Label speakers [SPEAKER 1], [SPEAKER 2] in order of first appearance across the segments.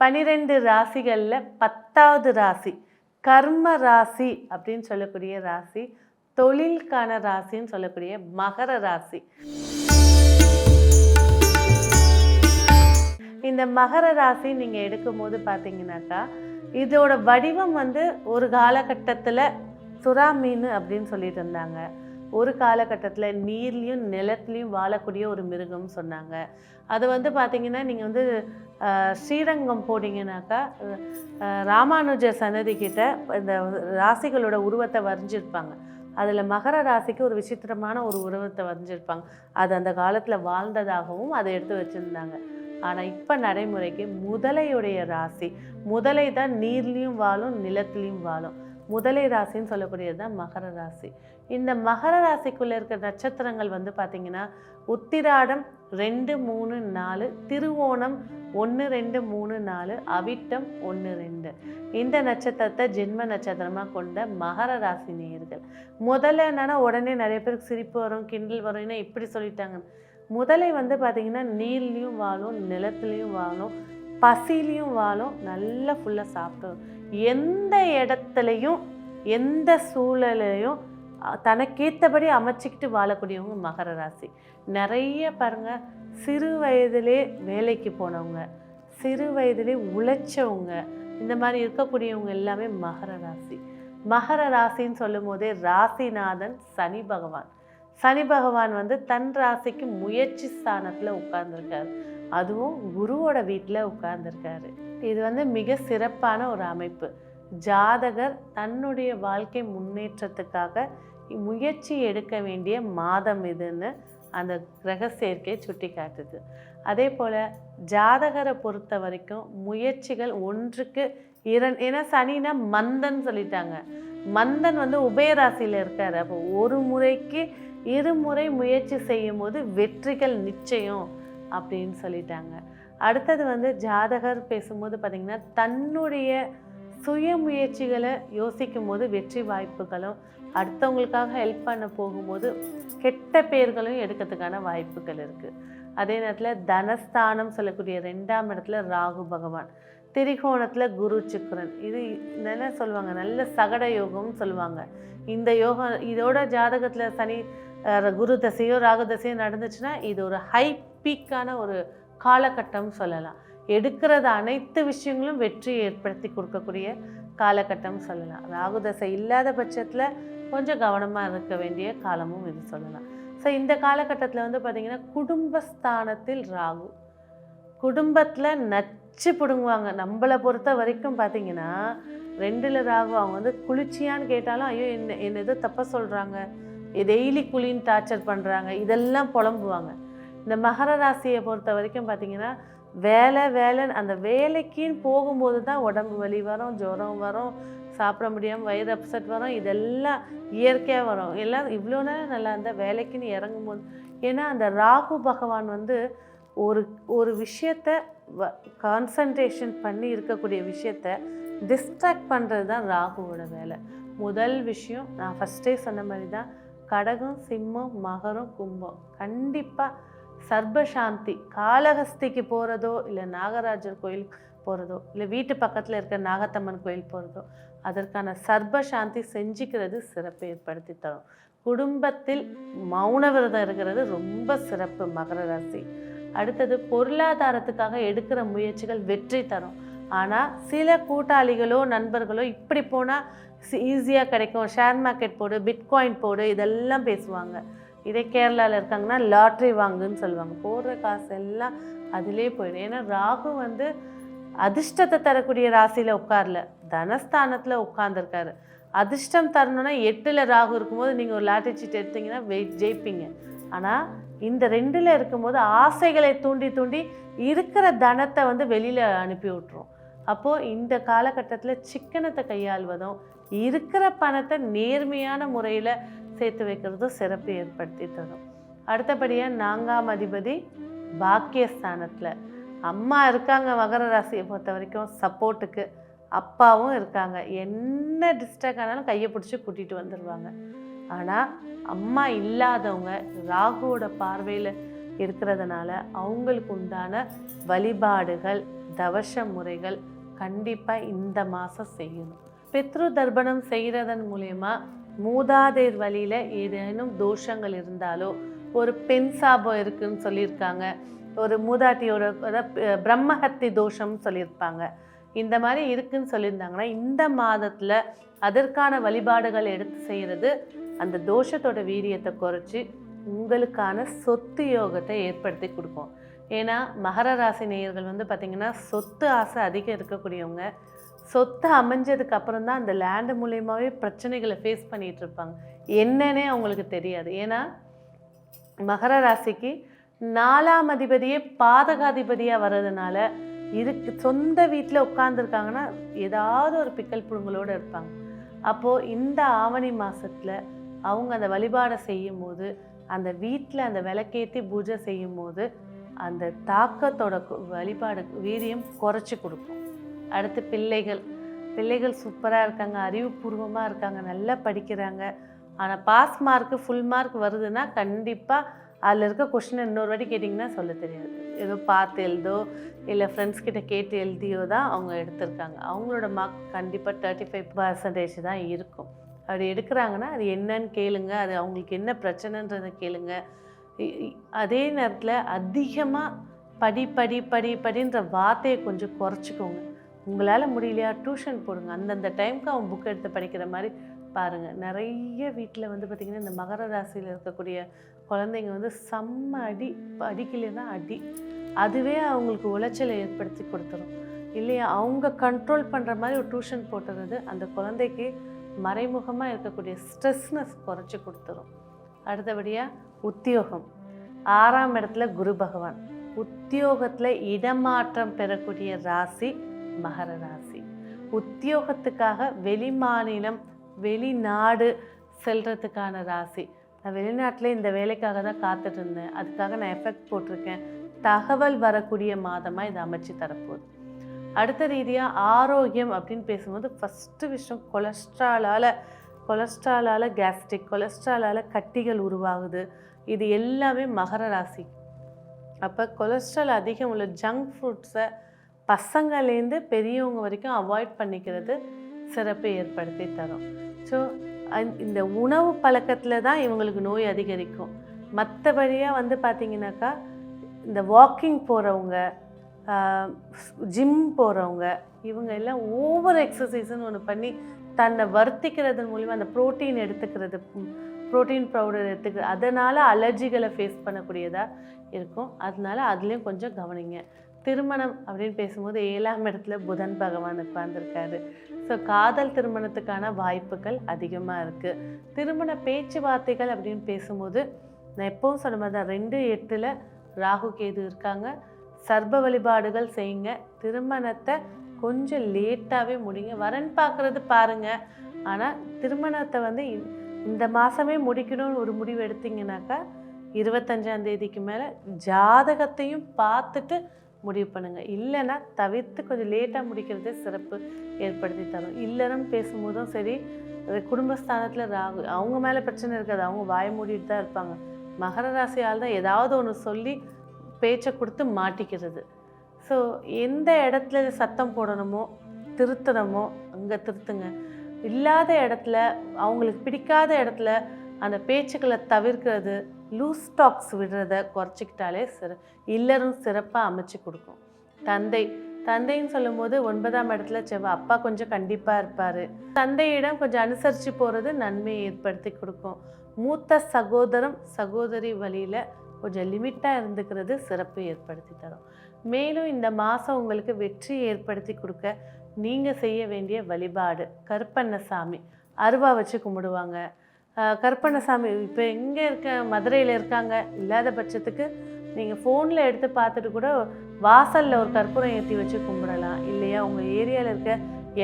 [SPEAKER 1] பனிரெண்டு ராசிகளில் பத்தாவது ராசி கர்ம ராசி அப்படின்னு சொல்லக்கூடிய ராசி தொழிலுக்கான ராசின்னு சொல்லக்கூடிய மகர ராசி. இந்த மகர ராசி நீங்கள் எடுக்கும்போது பார்த்தீங்கன்னாக்கா இதோட வடிவம் வந்து ஒரு காலகட்டத்தில் சுறா மீன் அப்படின்னு சொல்லிட்டு இருந்தாங்க. ஒரு காலகட்டத்தில் நீர்லேயும் நிலத்துலேயும் வாழக்கூடிய ஒரு மிருகம்னு சொன்னாங்க. அது வந்து பார்த்திங்கன்னா நீங்கள் வந்து ஸ்ரீரங்கம் போனீங்கன்னாக்கா ராமானுஜர் சன்னதி இந்த ராசிகளோட உருவத்தை வரைஞ்சிருப்பாங்க. அதில் மகர ராசிக்கு ஒரு விசித்திரமான ஒரு உருவத்தை வரைஞ்சிருப்பாங்க. அது அந்த காலத்தில் வாழ்ந்ததாகவும் அதை எடுத்து வச்சுருந்தாங்க. ஆனால் இப்போ நடைமுறைக்கு முதலையுடைய ராசி முதலை தான் நீர்லேயும் வாழும் நிலத்துலேயும் வாழும். முதலை ராசின்னு சொல்லக்கூடியது தான் மகர ராசி. இந்த மகர ராசிக்குள்ளே இருக்கிற நட்சத்திரங்கள் வந்து பார்த்திங்கன்னா உத்திராடம் ரெண்டு மூணு நாலு திருவோணம் ஒன்று ரெண்டு மூணு நாலு அவிட்டம் ஒன்று ரெண்டு. இந்த நட்சத்திரத்தை ஜென்ம நட்சத்திரமாக கொண்ட மகர ராசி நேயர்கள். முதல்ல என்னென்னா உடனே நிறைய பேருக்கு சிரிப்பு வரும் கிண்டல் வரும் ஏன்னா இப்படி சொல்லிட்டாங்க முதலை வந்து பார்த்திங்கன்னா நீர்லேயும் வாழும் நிலத்துலேயும் வாழும் பசிலையும் வாழும் நல்லா ஃபுல்லாக சாப்பிடும். எந்த இடத்துலையும் எந்த சூழலையும் தனக்கேற்றபடி அமைச்சிக்கிட்டு வாழக்கூடியவங்க மகர ராசி. நிறைய பாருங்க சிறு வயதிலே வேலைக்கு போனவங்க சிறு வயதிலே உழைச்சவங்க இந்த மாதிரி இருக்கக்கூடியவங்க எல்லாமே மகர ராசி. மகர ராசின்னு சொல்லும் போதே ராசிநாதன் சனி பகவான். சனி பகவான் வந்து தன் ராசிக்கு முயற்சி ஸ்தானத்தில் உட்கார்ந்துருக்காரு. அதுவும் குருவோட வீட்டில் உட்கார்ந்துருக்காரு. இது வந்து மிக சிறப்பான ஒரு அமைப்பு. ஜாதகர் தன்னுடைய வாழ்க்கை முன்னேற்றத்துக்காக முயற்சி எடுக்க வேண்டிய மாதம் இதுன்னு அந்த கிரக சேர்க்கை சுட்டி காட்டுது. அதே போல் ஜாதகரை பொறுத்த வரைக்கும் முயற்சிகள் ஒன்றுக்கு இரண் ஏன்னா சனினா மந்தன் சொல்லிட்டாங்க. மந்தன் வந்து உபயராசியில் இருக்கார். அப்போ ஒரு முறைக்கு இருமுறை முயற்சி செய்யும் போது வெற்றிகள் நிச்சயம் அப்படின்னு சொல்லிட்டாங்க. அடுத்தது வந்து ஜாதகர் பேசும்போது பார்த்திங்கன்னா தன்னுடைய சுய முயற்சிகளை யோசிக்கும் போது வெற்றி வாய்ப்புகளும் அடுத்தவங்களுக்காக ஹெல்ப் பண்ண போகும்போது கெட்ட பேர்களும் எடுக்கிறதுக்கான வாய்ப்புகள் இருக்குது அதே நேரத்தில் தனஸ்தானம் சொல்லக்கூடிய ரெண்டாம் இடத்துல ராகு பகவான் திரிகோணத்தில் குரு சுக்கரன். இது என்ன சொல்லுவாங்க? நல்ல சகட யோகம்னு சொல்லுவாங்க. இந்த யோகம் இதோட ஜாதகத்தில் சனி குரு தசையோ ராகு தசையோ நடந்துச்சுன்னா இது ஒரு ஹை பீக்கான ஒரு காலகட்டம் சொல்லலாம். எடுக்கிறது அனைத்து விஷயங்களும் வெற்றி ஏற்படுத்தி கொடுக்கக்கூடிய காலகட்டம் சொல்லலாம். ராகு தசை இல்லாத பட்சத்தில் கொஞ்சம் கவனமாக இருக்க வேண்டிய காலமும் இது சொல்லலாம். ஸோ இந்த காலகட்டத்தில் வந்து பார்த்திங்கன்னா குடும்பஸ்தானத்தில் ராகு. குடும்பத்தில் நச்சு பிடுங்குவாங்க. நம்மளை பொறுத்த வரைக்கும் பார்த்தீங்கன்னா ரெண்டில் ராகு அவங்க வந்து குளிர்ச்சியான்னு கேட்டாலும் ஐயோ என்ன என்ன ஏதோ தப்பாக சொல்கிறாங்க டெய்லி குளின்னு டார்ச்சர் பண்ணுறாங்க இதெல்லாம் புலம்புவாங்க. இந்த மகர ராசியை பொறுத்த வரைக்கும் பார்த்தீங்கன்னா வேலை வேலை அந்த வேலைக்குன்னு போகும்போது தான் உடம்பு வலி வரும் ஜுரம் வரும் சாப்பிட முடியாமல் வயிறு அப்செட் வரும் இதெல்லாம் இயற்கையாக வரும். எல்லாம் இவ்வளோ நேரம் நல்லா இருந்தால் வேலைக்குன்னு இறங்கும்போது ஏன்னா அந்த ராகு பகவான் வந்து ஒரு ஒரு விஷயத்த கான்சன்ட்ரேஷன் பண்ணி இருக்கக்கூடிய விஷயத்த டிஸ்ட்ராக்ட் பண்ணுறது தான் ராகுவோட வேலை. முதல் விஷயம் நான் ஃபஸ்ட்டே சொன்ன மாதிரி தான் கடகம் சிம்மம் மகரம் கும்பம். கண்டிப்பாக சர்பசாந்தி காளஹஸ்திக்கு போகிறதோ இல்லை நாகராஜர் கோயில் போகிறதோ இல்லை வீட்டு பக்கத்தில் இருக்கிற நாகத்தம்மன் கோயில் போகிறதோ அதற்கான சர்பசாந்தி செஞ்சுக்கிறது சிறப்பு ஏற்படுத்தி தரும். குடும்பத்தில் மௌன விரதம் இருக்கிறது ரொம்ப சிறப்பு மகர ராசி. அடுத்தது பொருளாதாரத்துக்காக எடுக்கிற முயற்சிகள் வெற்றி தரும். ஆனால் சில கூட்டாளிகளோ நண்பர்களோ இப்படி போனால் ஈஸியாக கிடைக்கும். ஷேர் மார்க்கெட் போடு பிட்காயின் போடு இதெல்லாம் பேசுவாங்க. இதே கேரளாவில் இருக்காங்கன்னா லாட்ரி வாங்குன்னு சொல்லுவாங்க. போடுற காசு எல்லாம் அதிலே போயிடும். ஏன்னா ராகு வந்து அதிர்ஷ்டத்தை தரக்கூடிய ராசியில் உட்காரல. தனஸ்தானத்தில் உட்கார்ந்துருக்காரு. அதிர்ஷ்டம் தரணும்னா எட்டில் ராகு இருக்கும்போது நீங்கள் ஒரு லாட்டரி சீட் எடுத்தீங்கன்னா வெயிட் ஜெயிப்பீங்க. ஆனால் இந்த ரெண்டில் இருக்கும்போது ஆசைகளை தூண்டி தூண்டி இருக்கிற தனத்தை வந்து வெளியில் அனுப்பி விட்ரும் அப்போது இந்த காலகட்டத்தில் சிக்கனத்தை கையாள்வதும் இருக்கிற பணத்தை நேர்மையான முறையில் சேர்த்து வைக்கிறதும் சிறப்பு ஏற்படுத்தி தரும். அடுத்தபடியாக நான்காம் அதிபதி பாக்கியஸ்தானத்தில். அம்மா இருக்காங்க மகர ராசியை பொறுத்த வரைக்கும் சப்போர்ட்டுக்கு அப்பாவும் இருக்காங்க. என்ன டிஸ்ட்ராக்ட் ஆனாலும் கையை பிடிச்சி கூட்டிகிட்டு வந்துடுவாங்க ஆனால் அம்மா இல்லாதவங்க ராகுவோட பார்வையில் இருக்கிறதுனால அவங்களுக்கு உண்டான வழிபாடுகள் தவச முறைகள் கண்டிப்பாக இந்த மாதம் செய்யணும். பித்ரு தர்ப்பணம் செய்கிறதன் மூலயமா மூதாதையர் வழியில் ஏதேனும் தோஷங்கள் இருந்தாலோ ஒரு பெண் சாபம் இருக்குன்னு சொல்லியிருக்காங்க. ஒரு மூதாட்டியோட பிரம்மஹத்தி தோஷம்னு சொல்லியிருப்பாங்க. இந்த மாதிரி இருக்குன்னு சொல்லியிருந்தாங்கன்னா இந்த மாதத்தில் அதற்கான வழிபாடுகள் எடுத்து செய்கிறது அந்த தோஷத்தோட வீரியத்தை குறைச்சி உங்களுக்கான சொத்து யோகத்தை ஏற்படுத்தி கொடுக்கும். ஏன்னா மகர ராசி நேயர்கள் வந்து பார்த்திங்கன்னா சொத்து ஆசை அதிகம் இருக்கக்கூடியவங்க. சொத்து அமைஞ்சதுக்கு அப்புறம் தான் அந்த லேண்டு மூலியமாகவே பிரச்சனைகளை ஃபேஸ் பண்ணிகிட்டு இருப்பாங்க. என்னன்னே அவங்களுக்கு தெரியாது. ஏன்னா மகர ராசிக்கு நாலாம் அதிபதியே பாதகாதிபதியாக வர்றதுனால இதுக்கு சொந்த வீட்டில் உட்காந்துருக்காங்கன்னா ஏதாவது ஒரு பிக்கல் புழுங்களோடு இருப்பாங்க. அப்போது இந்த ஆவணி மாதத்தில் அவங்க அந்த வழிபாடை செய்யும் போது அந்த வீட்டில் அந்த விளக்கேற்றி பூஜை செய்யும் போது அந்த தாக்கத்தோட வழிபாடு வீரியம் குறைச்சி கொடுக்கும். அடுத்து பிள்ளைகள். பிள்ளைகள் சூப்பராக இருக்காங்க அறிவுபூர்வமாக இருக்காங்க நல்லா படிக்கிறாங்க. ஆனால் பாஸ் மார்க்கு ஃபுல் மார்க் வருதுன்னா கண்டிப்பாக அதில் இருக்க கொஷினை இன்னொரு வாட்டி கேட்டிங்கன்னா சொல்ல தெரியாது. ஏதோ பார்த்து எழுதோ இல்லை ஃப்ரெண்ட்ஸ் கிட்ட கேட்டு எழுதியோ தான் அவங்க எடுத்திருக்காங்க. அவங்களோட மார்க் கண்டிப்பாக தேர்ட்டி ஃபைவ் பர்சன்டேஜ் தான் இருக்கும். அப்படி எடுக்கிறாங்கன்னா அது என்னன்னு கேளுங்க அது அவங்களுக்கு என்ன பிரச்சனைன்றதை கேளுங்க. இ- அதே நேரத்தில் அதிகமாக படி படி படி படின்ற வார்த்தையை கொஞ்சம் குறைச்சிக்கோங்க. உங்களால் முடியலையா? டியூஷன் போடுங்க. அந்தந்த டைம்க்கு அவன் புக் எடுத்து படிக்கிற மாதிரி பாருங்கள் நிறைய வீட்டில் வந்து பார்த்திங்கன்னா இந்த மகர ராசியில் இருக்கக்கூடிய குழந்தைங்க வந்து செம்ம அடி படிக்கலைன்னா அடி. அதுவே அவங்களுக்கு உளைச்சலை ஏற்படுத்தி கொடுத்துரும். இல்லையா? அவங்க கண்ட்ரோல் பண்ணுற மாதிரி ஒரு டியூஷன் போட்டுறது அந்த குழந்தைக்கு மறைமுகமாக இருக்கக்கூடிய ஸ்ட்ரெஸ்னஸ் குறைச்சி கொடுத்துரும். அடுத்தபடியாக உத்தியோகம். ஆறாம் இடத்துல குரு பகவான். உத்தியோகத்தில் இடமாற்றம் பெறக்கூடிய ராசி மகர ராசி உத்தியோகத்துக்காக வெளிமாநிலம் வெளிநாடு செல்றதுக்கான ராசி. நான் வெளிநாட்டில் இந்த வேலைக்காக தான் காத்துட்டு இருந்தேன் அதுக்காக நான் எஃபெக்ட் போட்டிருக்கேன். தகவல் வரக்கூடிய மாதமாக இது அமைச்சு தரப்போகுது. அடுத்த ரீதியாக ஆரோக்கியம் அப்படின்னு பேசும்போது ஃபஸ்ட்டு விஷயம் கொலஸ்ட்ராலால் கொலஸ்ட்ராலால் கேஸ்ட்ரிக் கொலஸ்ட்ராலால் கட்டிகள் உருவாகுது. இது எல்லாமே மகர ராசி. அப்போ கொலஸ்ட்ரால் அதிகம் உள்ள ஜங்க் ஃப்ரூட்ஸை பசங்கள்லேருந்து பெரியவங்க வரைக்கும் அவாய்ட் பண்ணிக்கிறது சிறப்பை ஏற்படுத்தி தரும். ஸோ இந்த உணவு பழக்கத்தில் தான் இவங்களுக்கு நோய் அதிகரிக்கும். மற்றபடியாக வந்து பார்த்திங்கனாக்கா இந்த வாக்கிங் போகிறவங்க ஜிம் போகிறவங்க இவங்க எல்லாம் ஓவர் எக்ஸசைஸ்ன்னு ஒன்று பண்ணி தன்னை வருத்திக்கிறது மூலிமா அந்த புரோட்டீன் எடுத்துக்கிறது புரோட்டீன் பவுடர் எடுத்துக்கிறது அதனால் அலர்ஜிகளை ஃபேஸ் பண்ணக்கூடியதாக இருக்கும். அதனால அதுலேயும் கொஞ்சம் கவனிங்க. திருமணம் அப்படின்னு பேசும்போது ஏழாம் இடத்துல புதன் பகவான் உட்கார்ந்துருக்காரு. ஸோ காதல் திருமணத்துக்கான வாய்ப்புகள் அதிகமாக இருக்குது திருமண பேச்சுவார்த்தைகள் அப்படின்னு பேசும்போது நான் எப்பவும் சொன்ன மாதிரி தான் ரெண்டு எட்டில் ராகு கேது இருக்காங்க. சர்ப வழிபாடுகள் செய்யுங்க. திருமணத்தை கொஞ்சம் லேட்டாகவே முடிங்க. வரன் பார்க்குறது பாருங்கள் ஆனால் திருமணத்தை வந்து இந்த மாதமே முடிக்கணும்னு ஒரு முடிவு எடுத்தீங்கன்னாக்கா இருபத்தஞ்சாம் தேதிக்கு மேலே ஜாதகத்தையும் பார்த்துட்டு முடிவு பண்ணுங்க. இல்லைன்னா தவிர்த்து கொஞ்சம் லேட்டாக முடிக்கிறதே சிறப்பு ஏற்படுத்தி தரும். இல்லறம் பேசும்போதும் சரி குடும்பஸ்தானத்தில் ராகு அவங்க மேலே பிரச்சனை இருக்காது. அவங்க வாய மூடிட்டு தான் இருப்பாங்க. மகர ராசியால் தான் ஏதாவது ஒன்று சொல்லி பேச்சை கொடுத்து மாட்டிக்கிறது. ஸோ எந்த இடத்துல சத்தம் போடணுமோ திருத்தணுமோ அங்கே திருத்துங்க. இல்லாத இடத்துல அவங்களுக்கு பிடிக்காத இடத்துல அந்த பேச்சுக்களை தவிர்க்கிறது லூஸ் டாக்ஸ் விடுறத குறைச்சிக்கிட்டாலே சிற இல்லறம் சிறப்பாக அமைச்சு கொடுக்கும். தந்தை தந்தைன்னு சொல்லும்போது ஒன்பதாம் இடத்துல செவ்வாய் அப்பா கொஞ்சம் கண்டிப்பாக இருப்பார். தந்தையிடம் கொஞ்சம் அனுசரித்து போகிறது நன்மையை ஏற்படுத்தி கொடுக்கும். மூத்த சகோதரம் சகோதரி வழியில் கொஞ்சம் லிமிட்டாக இருந்துக்கிறது சிறப்பு ஏற்படுத்தி தரும். மேலும் இந்த மாதம் உங்களுக்கு வெற்றி ஏற்படுத்தி கொடுக்க நீங்கள் செய்ய வேண்டிய வழிபாடு கருப்பண்ண சாமி அருவா வச்சு கும்பிடுவாங்க. கருப்பண்ணசாமி இப்போ எங்கே இருக்க மதுரையில் இருக்காங்க இல்லாத பட்சத்துக்கு நீங்கள் ஃபோனில் எடுத்து பார்த்துட்டு கூட வாசலில் ஒரு கற்பூரம் ஏற்றி வச்சு கும்பிடலாம். இல்லையா? உங்கள் ஏரியாவில் இருக்க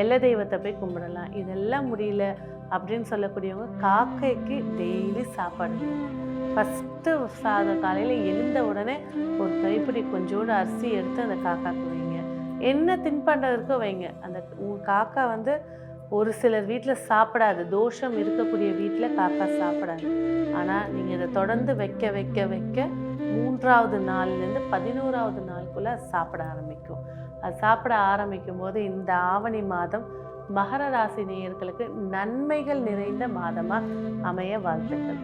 [SPEAKER 1] எல்ல தெய்வத்தை போய் கும்பிடலாம். இதெல்லாம் முடியல அப்படின்னு சொல்லக்கூடியவங்க காக்கைக்கு டெய்லி சாப்பாடு. ஃபஸ்ட்டு சாதம் காலையில் எழுந்த உடனே ஒரு கைப்பிடி கொஞ்சோண்டு அரிசி எடுத்து அந்த காக்காக்கு வைங்க. என்ன தின்பண்டம் இருக்கோ வைங்க. அந்த உங்கள் காக்கா வந்து ஒரு சிலர் வீட்டில் சாப்பிடாது. தோஷம் இருக்கக்கூடிய வீட்டில் காக்கா சாப்பிடாது. ஆனால் நீங்கள் இதை தொடர்ந்து வைக்க வைக்க வைக்க மூன்றாவது நாள்லேருந்து பதினோராவது நாளுக்குள்ளே சாப்பிட ஆரம்பிக்கும். அது சாப்பிட ஆரம்பிக்கும் போது இந்த ஆவணி மாதம் மகர ராசி நேயர்களுக்கு நன்மைகள் நிறைந்த மாதமாக அமைய வாழ்த்துக்கள்.